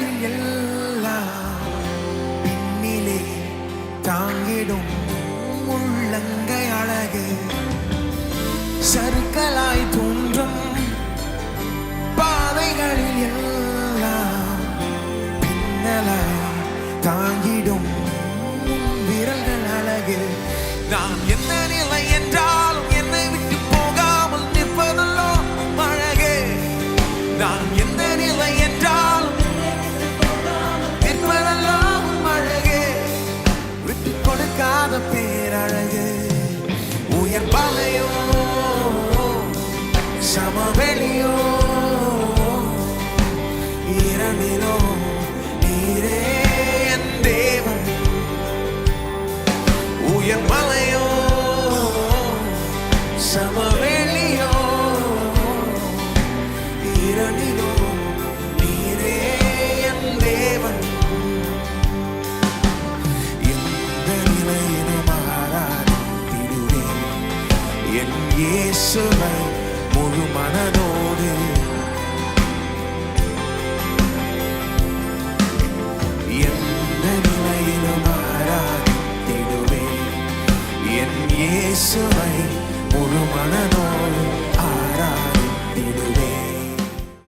வேதனைகள் எல்லாம் பின்னிலே தாங்கிடும் உள்ளங்கை அழகு சருக்களாய் தோன்றும் பாதைகளில் எல்லாம் பின்னலாய் தாங்கிடும் விரல்கள் அழகு நான் என்ன என்னை விட்டு போகாமல் நிற்பதெல்லாம் அழகே நான் பேரழகு உயர் பலையோ சமவெளியோ இரண்டிலோ நீரே என் தேவன். உயர் மலையோ சமவெளியோ இரண்டிலோ என் இயேசுவை முழு மனதோடு. எந்த நிலையிலும் மாறாதிடுவேன் என் இயேசுவை முழு மனதோடு.